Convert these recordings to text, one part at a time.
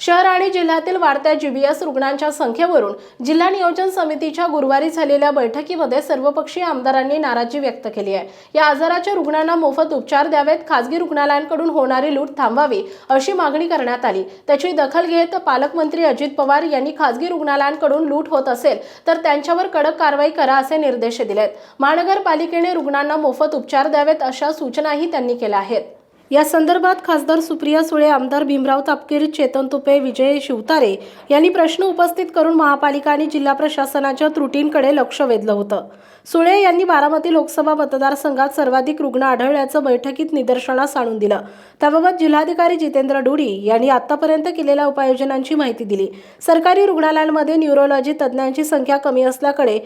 शहर आणि जिल्ह्यातील वाढत्या जीबीएस रुग्णांच्या संख्येवरून जिल्हा नियोजन समितीच्या गुरुवारी झालेल्या बैठकीमध्ये सर्वपक्षीय आमदारांनी नाराजी व्यक्त केली आहे. या आजाराच्या रुग्णांना मोफत उपचार द्यावेत खासगी रुग्णालयांकडून होणारी लूट थांबवावी अशी मागणी करण्यात आली. त्याची दखल घेत पालकमंत्री अजित पवार यांनी खासगी रुग्णालयांकडून लूट होत असेल तर त्यांच्यावर कडक कारवाई करा असे निर्देश दिलेत. महानगरपालिकेने रुग्णांना मोफत उपचार द्यावेत अशा सूचनाही त्यांनी केल्या आहेत. या संदर्भात खासदार सुप्रिया सुळे आमदार भीमराव तापकीर चेतन तुपे विजय शिवतारे यांनी प्रश्न उपस्थित करून महापालिका आणि जिल्हा प्रशासनाच्या त्रुटींकडे लक्ष वेधलं होतं. सुळे यांनी बारामती लोकसभा मतदारसंघात सर्वाधिक रुग्ण आढळल्याचं बैठकीत निदर्शनास आणून दिलं. त्याबाबत जिल्हाधिकारी जितेंद्र डुडी यांनी आतापर्यंत केलेल्या उपाययोजनांची माहिती दिली. सरकारी रुग्णालयांमध्ये न्यूरोलॉजी तज्ज्ञांची संख्या कमी असल्याकडे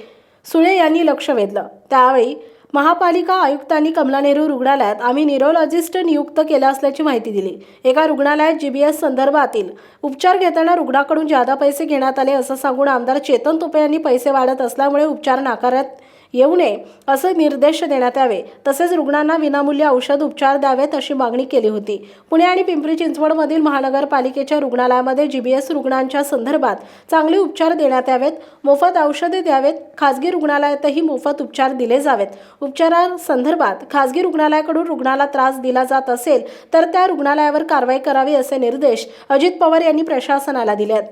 सुळे यांनी लक्ष वेधलं. त्यावेळी महापालिका आयुक्तांनी कमला नेहरू रुग्णालयात आम्ही न्यूरोलॉजिस्ट नियुक्त केला असल्याची माहिती दिली. एका रुग्णालयात जी बी एस संदर्भातील उपचार घेताना रुग्णाकडून जादा पैसे घेण्यात आले असं सांगून आमदार चेतन तुपे यांनी पैसे वाढत असल्यामुळे उपचार नाकारत येऊ नये असे निर्देश देण्यात यावे. तसेच रुग्णांना विनामूल्य औषध उपचार द्यावेत अशी मागणी केली होती. पुणे आणि पिंपरी चिंचवडमधील महानगरपालिकेच्या रुग्णालयामध्ये जीबीएस रुग्णांच्या संदर्भात चांगले उपचार देण्यात यावेत. मोफत औषधे द्यावेत. खासगी रुग्णालयातही मोफत उपचार दिले जावेत. उपचारासंदर्भात खासगी रुग्णालयाकडून रुग्णाला त्रास दिला जात असेल तर त्या रुग्णालयावर कारवाई करावी असे निर्देश अजित पवार यांनी प्रशासनाला दिले आहेत